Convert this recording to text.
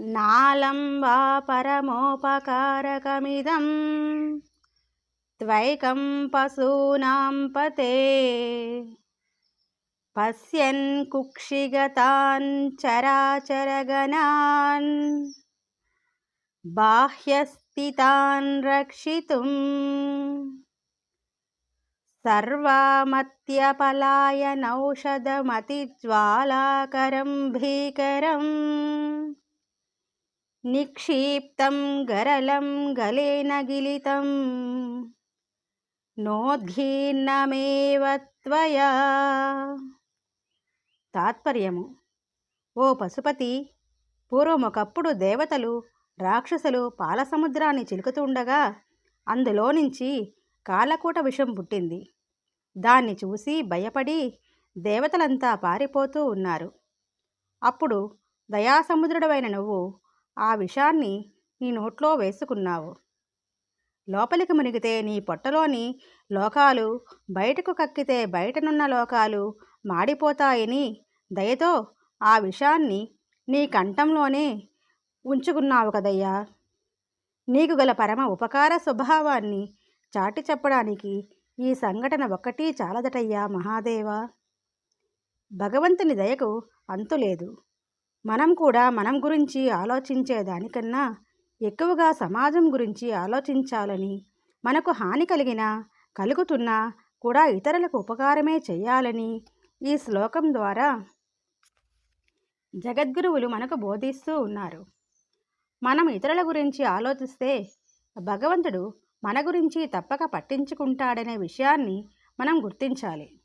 नालम्बा परमोपकारकमिदं त्वैकं पशूनां पते। पश्यन् कुक्षिगतान् चराचरगणान्। बाह्यस्थितान् रक्षितुम्। सर्वामत्यपलायनौषधमतिज्वालाकरं भीकरम्। నిక్షిప్తం గరలం గలేన గిలితం నోద్ఘీర్ణమేవత్వయా తాత్పర్యము. ఓ పశుపతి పూర్వమొకప్పుడు దేవతలు రాక్షసులు పాలసముద్రాన్ని చిలుకుతుండగా అందులో నుంచి కాలకూట విషం పుట్టింది. దాన్ని చూసి భయపడి దేవతలంతా పారిపోతూ ఉన్నారు. అప్పుడు దయాసముద్రుడవైన నువ్వు ఆ విషాన్ని నీ నోట్లో వేసుకున్నావు. లోపలికి మునిగితే నీ పొట్టలోని లోకాలు బయటకు కక్కితే బయటనున్న లోకాలు మాడిపోతాయని దయతో ఆ విషాన్ని నీ కంఠంలోనే ఉంచుకున్నావు కదయ్యా. నీకు గల పరమ ఉపకార స్వభావాన్ని చాటి చెప్పడానికి ఈ సంఘటన ఒక్కటి చాలదటయ్యా మహాదేవా. భగవంతుని దయకు అంతులేదు. మనం కూడా మనం గురించి ఆలోచించేదానికన్నా ఎక్కువగా సమాజం గురించి ఆలోచించాలని మనకు హాని కలిగినా కలుగుతున్నా కూడా ఇతరులకు ఉపకారమే చేయాలని ఈ శ్లోకం ద్వారా జగద్గురువులు మనకు బోధిస్తూ ఉన్నారు. మనం ఇతరుల గురించి ఆలోచిస్తే భగవంతుడు మన గురించి తప్పక పట్టించుకుంటాడనే విషయాన్ని మనం గుర్తించాలి.